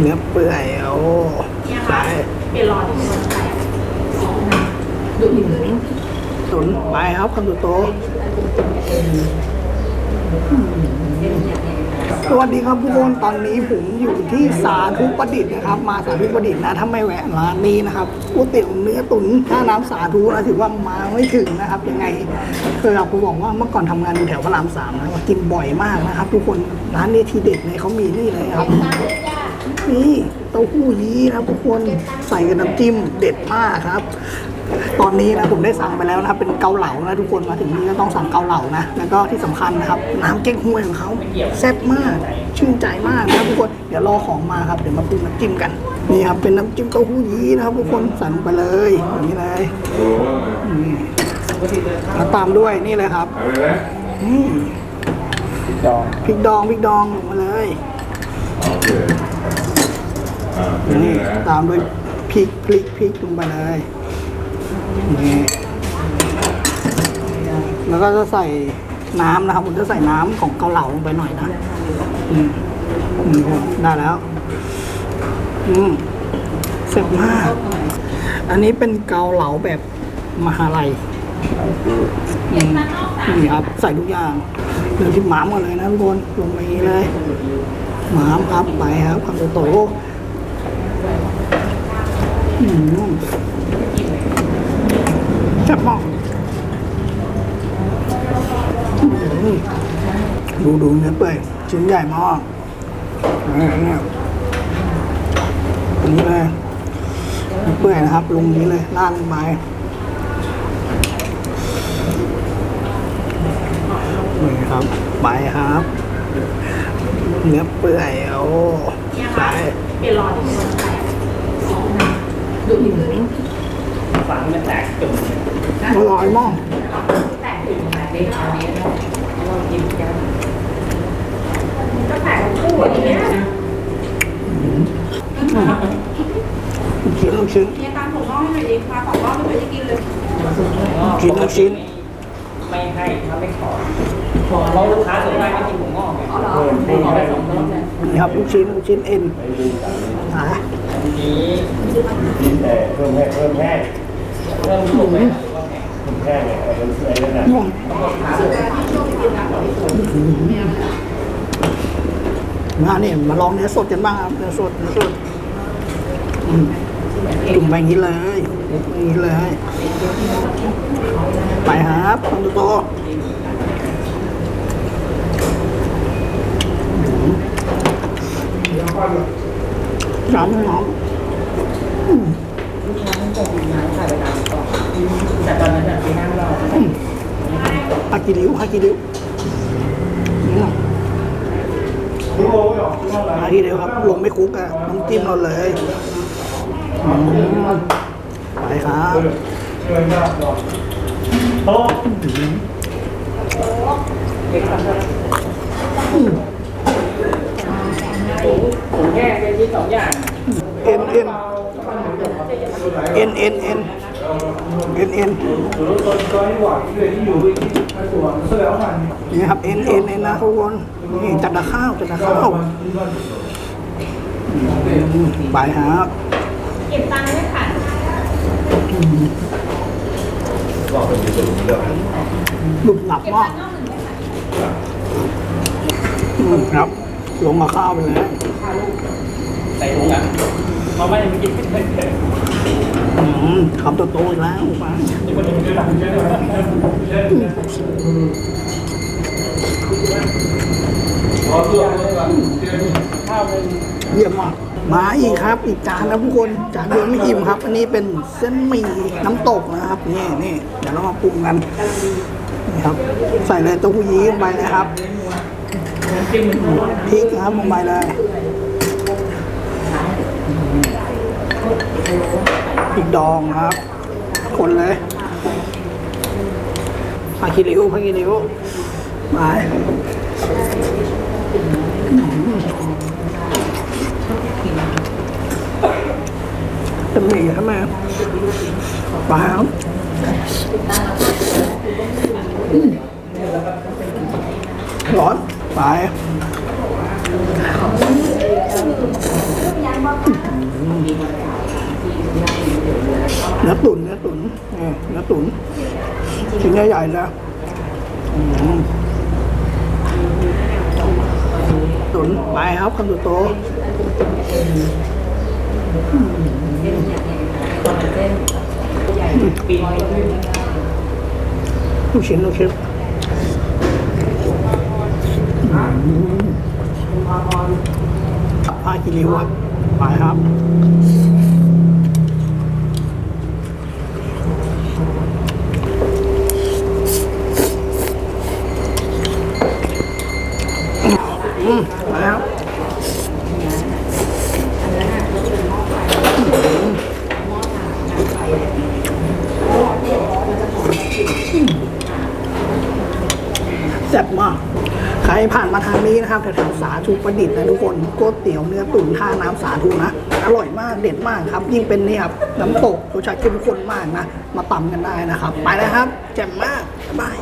เนื้อเปื่อยโอ้เนี่ยไปค่ะเปลี่ยนหลอดที่มันแตกดูดขึ้นตุ๋นไปครับคำโตๆสวัสดีครับทุกคนตอนนี้ผมอยู่ที่สาธุประดิษฐ์นะครับ มาสาธุประดิษฐ์นะถ้าไม่แวะร้านนี้นะครับก๋วยเตี๋ยวเนื้อตุ๋นท่าน้ำสาธุนะถือว่ามาไม่ถึงนะครับยังไงคือเราบอกว่าเมื่อก่อนทำงานอยู่แถวพระรามสามนะกินบ่อยมากนะครับ ทุกคนร้านนี้ทีเด็ดเลยเขามีนี่เลยครับ นี่เต้าหู้ยี้นะครับทุกคนใส่กับน้ำจิ้มเด็ดมากครับ ตอนนี้นะผมได้สั่งไปแล้วนะครับเป็นเกาเหลานะทุกคนมาถึงนี่ก็ต้องสั่งเกาเหลานะแล้วก็ที่สำคัญนะครับ น้ำเก๊กฮวยของเขาแซ่บมากชื่นใจมากนะครับทุกคนเดี๋ยวรอของมาครับเดี๋ยวมาปรุงน้ำจิ้มกันนี่ครับเป็นน้ำจิ้มเต้าหู้ยี้นะครับทุกคนใส่ลงไปเลยอย่างนี้เลยนี่แล้วตามด้วยนี่เลยครับอืมพริกดองพริกดองลงมาเลย นี่ตามด้วยพริกพริกพริกลงไปเลยนี่แล้วก็จะใส่น้ำนะครับผมจะใส่น้ำของเกาเหลาลงไปหน่อยนะอืมอืมได้แล้ว อืมเสร็จมาก อันนี้เป็นเกาเหลาแบบมหาลัยอืมนี่ครับ ใส่ทุกอย่างเดี๋ยวที่หมามกันเลยนะทุกคนลงไปอย่างนี้เลยหมามครับไปครับคำโต ๆอืมแซ่บมากดูดูเนื้อเปื่อยชิ้นใหญ่มากนี่นี่อันนี้เลยเนื้อเปื่อยนะครับ ลงนี้เลยล่าลงไปนี่ครับ ไปครับ เนื้อเปื่อยโอ้ไปเปลี่ยนหลอดที่มันแตกดูดขึ้น ฝังมันแตกจุ่มอร่อยมากแตกถึงแตกเล็กอันนี้เรากินกันก็แตกทั้งคู่อย่างเงี้ยลูกชิ้นลูกชิ้นเนี่ยตามผมน้องให้หน่อยดิมาสองรอบไม่เคยได้กินเลยกินลูกชิ้น ไม่ให้ถ้าไม่ขอเราลูกค้าส่วนมากไม่กินหมูงอกไงอ๋อเหรอไม่ขอไปสองรอบเนี่ยนี่ครับลูกชิ้นลูกชิ้นเอ็นอ่าทีนี้ แต่เพิ่มให้เพิ่มแห้งเริ่มถูกไหมเพิ่มแห้งเนี่ยเอาเป็นไอ้นั่นน่ะม่วงมาเนี่ยมาลองเนื้อสดกันบ้างครับเนื้อสดเนื้อสดอืมจุ่มไปอย่างนี้เลยอย่างนี้เลย ไปครับคำโตๆน้ำน้อง แต่ตอนนั้นไป นั่งรอากิริวฮากิริวอืมรู้ว่าไม่ออกรู้ว่าอะไรฮากิริวครับ ลงไม่คุกอะน้ำจิ้มเราเลยไปครับเชิญหน้าหรอกโต๊ะผมแค่เป็นที่สองอย่างเอ็นเอ็นเอ็นเอ็นเอ็น เอ็นเอ็นรถต้นก้อยหวานเลยที่อยู่ที่สวนเสื้อมันนี่ครับเอ็นเอ็นเอ็นนะทุกคนนี่จัดดาข้าวจัดดาข้าวไปครับเก็บตังค์ไม่ขาดหลุดหลับมากครับ ลงมาข้าวไปเลยใส่ถุงอะเราไม่ได้ไปกินไม่เคยอืมคำโตๆอีกแล้วไม่ทำเยี่ยมมากมาอีกครับ อีกจานนะทุกคนจานเดียวไม่อิ่มครับ อันนี้เป็นเส้นหมี่น้ำตกนะครับนี่นี่เดี๋ยวเรามาปรุงกันนี่ครับ ใส่เลยเต้าหู้ยี้ลงไปนะครับพริกนะครับลงไปเลย พริกดองครับ คนเลยผักขี้ริ้วผักขี้ริ้วไปเป็นหมี่ใช่ไหมไปครับร้อนไป เนื้อตุ๋นเนื้อตุ๋นเนื้อตุ๋นชิ้นใหญ่ๆนะอืมตุ๋นไปครับคำโตปีนขึ้นๆลูกชิ้นลูกชิ้นผ้ากิริวครับไปครับ แซ่บมาก ใครผ่านมาทางนี้นะครับแถวๆสาธุประดิษฐ์นะทุกคนก๋วยเตี๋ยวเนื้อตุ๋นท่าน้ำสาธุนะ อร่อยมากเด็ดมากครับ ยิ่งเป็นนี่ครับน้ำตกรสชาติเข้มข้นมากนะ มาตำกันได้นะครับ ไปแล้วครับแจ่มมากบายบาย